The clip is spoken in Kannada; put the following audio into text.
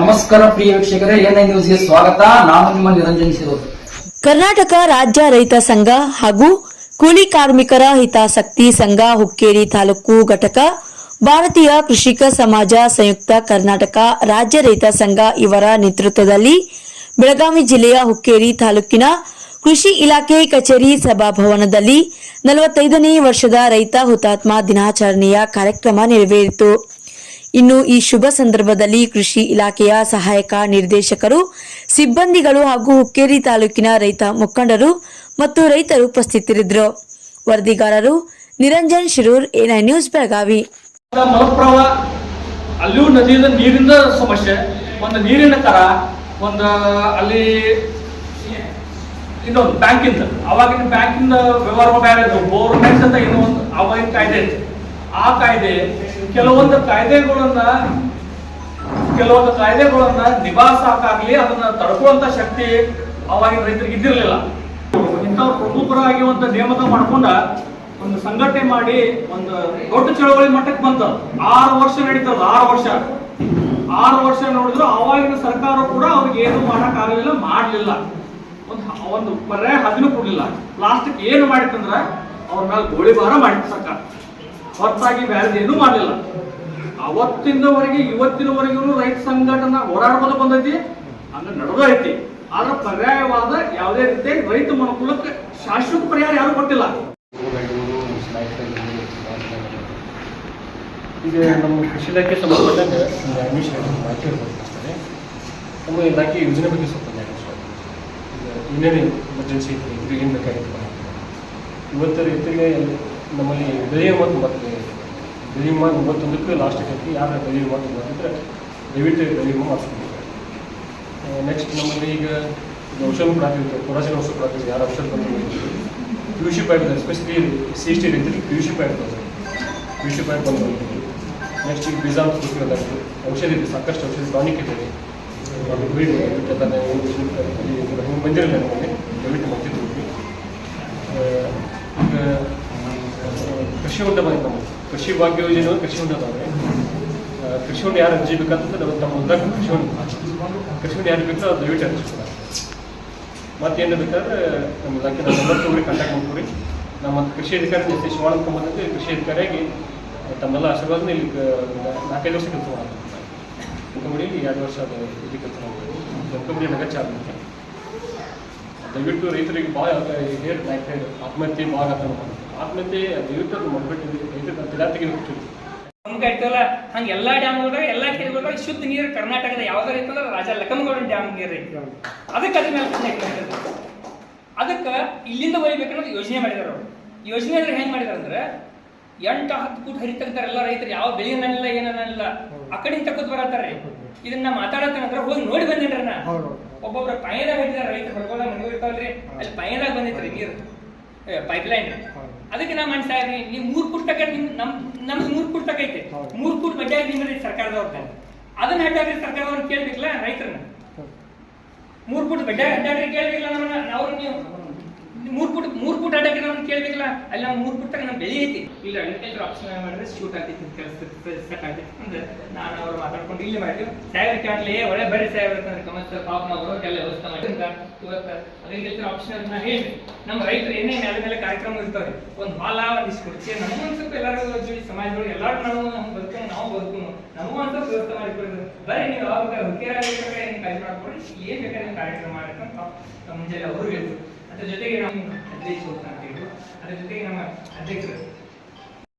ನಮಸ್ಕಾರ ಪ್ರಿಯ ವೀಕ್ಷಕರೇ ಎನ್ಐ ನ್ಯೂಸ್ಗೆ ಸ್ವಾಗತ. ನಾನು ನಿಮ್ಮ ನಿರಂಜನ್ ಸಿರೋದು ಕರ್ನಾಟಕ ರಾಜ್ಯ ರೈತ ಸಂಘ ಹಾಗೂ ಕೂಲಿ ಕಾರ್ಮಿಕರ ಹಿತಾಸಕ್ತಿ ಸಂಘ ಹುಕ್ಕೇರಿ ತಾಲೂಕು ಘಟಕ, ಭಾರತೀಯ ಕೃಷಿಕ ಸಮಾಜ ಸಂಯುಕ್ತ ಕರ್ನಾಟಕ ರಾಜ್ಯ ರೈತ ಸಂಘ ಇವರ ನೇತೃತ್ವದಲ್ಲಿ ಬೆಳಗಾವಿ ಜಿಲ್ಲೆಯ ಹುಕ್ಕೇರಿ ತಾಲೂಕಿನ ಕೃಷಿ ಇಲಾಖೆ ಕಚೇರಿ ಸಭಾಭವನದಲ್ಲಿ ನಲವತ್ತೈದನೇ ವರ್ಷದ ರೈತ ಹುತಾತ್ಮ ದಿನಾಚರಣೆಯ ಕಾರ್ಯಕ್ರಮ ನೆರವೇರಿತು. ಇನ್ನು ಈ ಶುಭ ಸಂದರ್ಭದಲ್ಲಿ ಕೃಷಿ ಇಲಾಖೆಯ ಸಹಾಯಕ ನಿರ್ದೇಶಕರು, ಸಿಬ್ಬಂದಿಗಳು ಹಾಗೂ ಹುಕ್ಕೇರಿ ತಾಲೂಕಿನ ರೈತ ಮುಖಂಡರು ಮತ್ತು ರೈತರು ಉಪಸ್ಥಿತರಿದ್ದರು. ವರದಿಗಾರರು ನಿರಂಜನ್ ಶಿರೂರ್, ಎನ್ಐ ನ್ಯೂಸ್ ಬೆಳಗಾವಿ. ಅಲ್ಲಿಯೂ ನದಿಯಿಂದ ನೀರಿನ ಸಮಸ್ಯೆ, ಒಂದು ನೀರಿನ ಒಂದು ಅಲ್ಲಿ ಇನ್ನೊಂದು ಬ್ಯಾಂಕಿಂದ ಅವಾಗಿನ ಬ್ಯಾಂಕಿಂದ ವ್ಯವಹಾರ ಬೇರೆ ಬೋರ್ ಅಂತ ಇನ್ನೊಂದು ಅವಾಗಿನ ಕಾಯ್ದೆ ಆ ಕಾಯ್ದೆ ಕೆಲವೊಂದು ಕಾಯ್ದೆಗಳನ್ನ ಕೆಲವೊಂದು ಕಾಯ್ದೆಗಳನ್ನ ನಿಭಾಯಿಸಕ್ಕಾಗ್ಲಿ ಅದನ್ನ ತಡ್ಕೊಳ್ಳುವಂತ ಶಕ್ತಿ ಅವಾಗಿನ ರೈತರಿಗೆ ಇದ್ದಿರಲಿಲ್ಲ. ಇಂಥ ಪ್ರಮುಖರಾಗಿ ಒಂದು ನೇಮಕ ಮಾಡ್ಕೊಂಡ ಒಂದು ಸಂಘಟನೆ ಮಾಡಿ ಒಂದು ದೊಡ್ಡ ಚಳವಳಿ ಮಟ್ಟಕ್ಕೆ ಬಂತ. ಆರು ವರ್ಷ ನಡೀತದ, ಆರು ವರ್ಷ. ಆರು ವರ್ಷ ನೋಡಿದ್ರು ಅವಾಗಿನ ಸರ್ಕಾರ ಕೂಡ ಅವ್ರಿಗೆ ಏನು ಮಾಡಕ್ ಆಗಲಿಲ್ಲ ಮಾಡ್ಲಿಲ್ಲ. ಒಂದು ಒಂದು ಪರ್ಯಾಯ ಹದಿನೂ ಕೊಡ್ಲಿಲ್ಲ. ಲಾಸ್ಟಿಗೆ ಏನು ಮಾಡಿತ್ತಂದ್ರ, ಅವ್ರ ಮೇಲೆ ಗೋಳಿಬಾರ ಮಾಡಿತ್ತು ಸರ್ಕಾರ. ಹೊರತಾಗಿ ಬೇರೆ ಏನೂ ಮಾಡಲಿಲ್ಲ. ಅವತ್ತಿನವರೆಗೆ, ಇವತ್ತಿನವರೆಗೂ ರೈತ ಸಂಘಟನೆ ಹೋರಾಡ್ಬೋದು ಬಂದೈತಿ ಅಂದ್ರೆ ಐತಿ ಆದ್ರೆ ಪರ್ಯಾಯವಾದ ಯಾವುದೇ ರೀತಿ ರೈತ ಮನುಕುಲಕ್ಕೆ ಶಾಶ್ವತ ಪರಿಹಾರ ಯಾರು ಕೊಟ್ಟಿಲ್ಲ. ಈಗ ನಮ್ಮ ಕೃಷಿ ಇಲಾಖೆ ಸಂಬಂಧಪಟ್ಟಂಗೆ ಅಡ್ಮಿಷನ್ ಮಾಹಿತಿ ಹೇಳ್ಬೇಕಾಗ್ತದೆ ನಮ್ಮ ಇಲಾಖೆ ಯೋಜನೆ ಬಗ್ಗೆ ಸ್ವಲ್ಪ ಏನೇನು ಎಮರ್ಜೆನ್ಸಿ ಇವತ್ತರ ರೀತಿಯಲ್ಲಿ ನಮ್ಮಲ್ಲಿ ಬೆಳೆಯೋ ಮಾತು ಮತ್ತೆ ಬೆಳೆಯುವ ಮಾತು ಒಂಬತ್ತೊಂದಕ್ಕೆ ಲಾಸ್ಟ್ ಐತಿ ಯಾರು ಬೆಳೆಯುವ ಮಾತು ಬಂದಿದ್ರೆ ದಯವಿಟ್ಟು ಬೆಳೆಯುವ ಮಾಡಿಸ್ಬೇಕು ನೆಕ್ಸ್ಟ್ ನಮ್ಮಲ್ಲಿ ಈಗ ಇದು ಔಷಧ ಕೊಡಾಕಿರುತ್ತೆ ಕೊರಾಸಿನ ಔಷಧ ಕೊಡಾಕಿರುತ್ತೆ ಯಾರು ಔಷಧ ಬಂದಿದೆ P U C pad especially C S T ರೈತರಿಗೆ ಪಿ ಯು ಸಿ ಪ್ಯಾಡ್ ಬಂದು ಪಿ ಯು ಸಿ ಪ್ಯಾಡ್ ಬಂದು ನೆಕ್ಸ್ಟ್ ಈಗ ಬೀಜ ಅಂತ ಔಷಧಿ ಇದೆ, ಸಾಕಷ್ಟು ಔಷಧಿ ಟಾನಿಕ್ ಇದೆ. ಬಂದಿರಲಿಲ್ಲ ನಮಗೆ ದಯವಿಟ್ಟು ಮಾಡ್ತಿದ್ವಿ ಈಗ ಆ, ಕೃಷಿ ಹೊಂಡ ಬಂದಿದೆ ನಮಗೆ ಕೃಷಿ ಭಾಗ್ಯ ಯೋಜನೆ ಕೃಷಿ ಹೊಂಡ ಆ, ಕೃಷಿ ಹೊಂಡ ಯಾರು ಅರ್ಜಿ ಬೇಕಂತ ನಮ್ಮ ತಮ್ಮ ಹೊಲ್ದಾಗ ಕೃಷಿ ಹೊಂಡ. ಕೃಷಿ ಹೊಂಡ ಯಾರು ಬೇಕೋ ಅದು ದಯವಿಟ್ಟು ಅರ್ಜಿ ಕೊಡ ಮತ್ತೇನು ಬೇಕಾದ್ರೆ ನಮ್ಮ ಇಲಾಖೆ ನಮ್ಮ ನಂಬರ್ ಕಾಂಟ್ಯಾಕ್ಟ್ ಮಾಡ್ಕೊಡಿ. ನಮ್ಮ ಕೃಷಿ ಅಧಿಕಾರಿ ಜೊತೆ ಶಿವಾಳ ಬಂದಂತೆ ಕೃಷಿ ಅಧಿಕಾರಿಯಾಗಿ ತಮ್ಮೆಲ್ಲ ಆಶೀರ್ವಾದನ ಇಲ್ಲಿ ನಾಲ್ಕೈದು ವರ್ಷ ಕೆಲಸ ಮಾಡ್ತಾರೆ. ಜಮಖಂಡಿ ಎರಡು ವರ್ಷ ಅದು ಇಲ್ಲಿ ಕೆಲಸ ಮಾಡ್ತಾರೆ. ಜಮಖಂಡಿ ನಗ ಚಾಲು ಅಂತ ದಯವಿಟ್ಟು ರೈತರಿಗೆ ಭಾಳ ಹೇರ್ ಹೇಳಿ ಆತ್ಮಹತ್ಯೆ ಭಾಳ ಆತ್ಮಹತ್ಯೆ ದಯವಿಟ್ಟು ಅದು ಮಾಡ್ಬಿಟ್ಟು ರೈತರ ತಿಲಾ ತೆಗಿಬೇಕು ನಮ್ಗೆ ಇರ್ತಲ್ಲ ಹಂಗ ಎಲ್ಲಾ ಡ್ಯಾಮ್ಗಳದಾಗ ಎಲ್ಲಾ ಕೆರೆಗಳದಾಗ ಶುದ್ಧ ನೀರು ಕರ್ನಾಟಕದ ಯಾವ್ದಾರ ಇತ್ತಂದ್ರೆ ರಾಜ ಲಕ್ಕನಗೌಡನ ಡ್ಯಾಮ್ ನೀರು ಐತಿ. ಅದಕ್ಕೆ ಅದ್ರ ಮೇಲೆ ಅದಕ್ಕೆ ಇಲ್ಲಿಂದ ಒಯ್ಬೇಕನ್ನೋದು ಯೋಜನೆ ಮಾಡಿದಾರ ಅವರು. ಯೋಜನೆ ಅಂದ್ರೆ ಹೆಂಗ್ ಮಾಡಿದಾರ ಅಂದ್ರೆ, ಎಂಟು ಹತ್ತು ಫೂಟ್ ಹರಿ ಎಲ್ಲ ರೈತರು, ಯಾವ ಬೆಳೆ ಅನ್ನಲ್ಲ ಏನನ್ನಲ್ಲ ಆ ಕಡೆ ತಕ್ಕದ್ ಬರತ್ತಾರ್ರಿ. ಇದನ್ನ ಮಾತಾಡತ್ತಂದ್ರ ಹೋಗಿ ನೋಡಿ ಬಂದೇನ್ರಿ ನಾ. ಒಬ್ಬೊಬ್ರ ಪಯದಾಗ ಹಿಡಿದಾರ ರೈತರು ಹೊರಗೋದ ಮನೆ ಇರ್ತಾವಲ್ರಿ ಅಲ್ಲಿ ಪಯದಾಗ ಬಂದೈತ್ರಿ ನೀರು. ಪೈಪ್ ಲೈನ್ ಅದಕ್ಕೆ ನಾ ಮನ್ಸ ನೀವು ಮೂರ್ ಫುಟ್ ತಕ ನಿಮ್ ನಮ್ ನಮ್ದು ಮೂರ್ ಫುಟ್ ತಕ ಐತೆ. ಮೂರ್ ಫುಟ್ ಬಡ್ಡಿ ಸರ್ಕಾರದ ಸರ್ಕಾರದವ್ರ ಅದನ್ನ ಅಡ್ಡಾಡ್ರಿ ಸರ್ಕಾರದವ್ರನ್ನ ಕೇಳ್ಬೇಕಲ್ಲ ರೈತರನ್ನ. ಮೂರ್ ಫುಟ್ ಬಡ್ಡಿ ಅಡ್ಡಾಡ್ರಿ ಕೇಳ್ಬೇಕಲ್ಲ ನಮ್ಮನ್ನ ಅವ್ರು ನೀವು ಮೂರ್ ಫುಟ್ ಮೂರ್ ಫುಟ್ ಅಡ್ಡಾಡ್ರಿ ನಮ್ಮನ್ನ ಕೇಳ್ಬೇಕಲ್ಲ, ಅಲ್ಲಿ ನಾವು ಮೂರ್ ಫುಟ್ ತಕ ನಮ್ ಬೆಲೆ ಐತಿ. ಇಲ್ಲ ಅಗ್ರಿಕಲ್ಚರ್ ಆಪ್ಷನ್ ಮಾಡಿದ್ರೆ ಶೂಟ್ ಆಗ್ತಿತ್ತು ಕೆಲಸ ಸೆಟ್ ಅಂದ್ರೆ ನಾನು ಅವ್ರು ಮಾತಾಡ್ಕೊಂಡು ಇಲ್ಲಿ ಮಾಡಿದ್ವಿ ಸಾಹೇಬ್ರ ಕ್ಯಾಟ್ಲಿ ಒಳ್ಳೆ ಬರೀ ಸಾಹೇಬ್ರ ಅಂತಂದ್ರೆ ಕಮರ್ಸ್ ಪಾಪ ಮಾಡೋರು ಎಲ್ಲ ವ್ಯವಸ್ಥೆ ಮಾಡಿ ಇವತ್ತು ಅಗ್ರಿಕಲ್ಚರ್ ಆಪ್ಷನ್ ನಾ ಹೇಳಿ ನಮ್ಮ ರೈತರು ಏನೇ ಮೇಲೆ ಮೇಲೆ ಕಾರ್ಯಕ್ರಮ ಇರ್ತಾವೆ ಒಂದು ಹೊಲ ಒಂದಿಷ್ಟು ಕುರ್ಚಿ ನಮಗೂ ಒಂದು ಸ್ವಲ್ಪ ಎಲ್ಲರೂ ಜೋಡಿ ಸಮಾಜದೊಳಗೆ ಎಲ್ಲರೂ ನಾವು ಬದುಕೊಂಡು ನಾವು ಬದುಕು ನಮಗೂ ಅಂತ ವ್ಯವಸ್ಥೆ ಮಾಡಿಕೊಡಿದ್ರು ಬರೀ ನೀವು ಯಾವಾಗ ಹುಡುಕಿಯರಾಗಿರ್ಬೇಕಾದ್ರೆ ಏನು ಕಾಳಜಿ ಮಾಡ್ಕೊಡಿ ಏನ್ ಬೇಕಾದ್ರೆ ಕಾರ್ಯಕ್ರಮ ಮಾಡಬೇಕಂತ ಮುಂಜಾನೆ ಅವರು ಹೇಳಿದ್ರು. ಅದ್ರ ಜೊತೆಗೆ ನಾವು ಅಧ್ಯಕ್ಷ ಅಂತ ಹೇಳಿದ್ರು ಅದ್ರ ಜೊತೆಗೆ ನಮ್ಮ ಅಧ್ಯಕ್ಷರು.